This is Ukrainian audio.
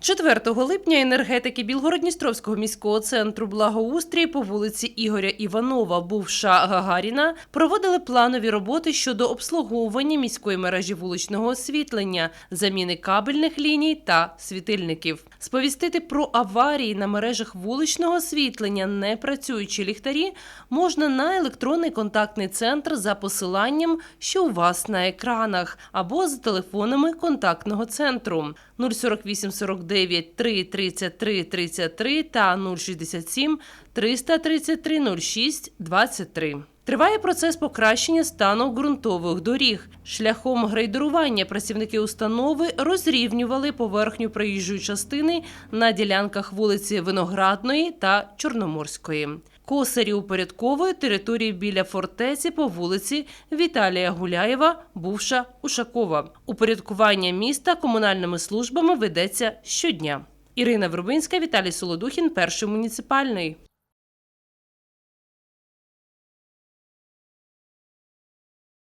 4 липня енергетики Білгородністровського міського центру благоустрій по вулиці Ігоря Іванова, бувша Гагаріна, проводили планові роботи щодо обслуговування міської мережі вуличного освітлення, заміни кабельних ліній та світильників. Сповістити про аварії на мережах вуличного освітлення, не працюючі ліхтарі, можна на електронний контактний центр за посиланням, що у вас на екранах, або за телефонами контактного центру 048 49 3 33 33 та 067 333 06 23. Триває процес покращення стану ґрунтових доріг. Шляхом грейдерування працівники установи розрівнювали поверхню проїжджої частини на ділянках вулиці Виноградної та Чорноморської. Косарі упорядковує території біля фортеці по вулиці Віталія Гуляєва, бувша Ушакова. Упорядкування міста комунальними службами ведеться щодня. Ірина Вербинська, Віталій Солодухін, перший муніципальний.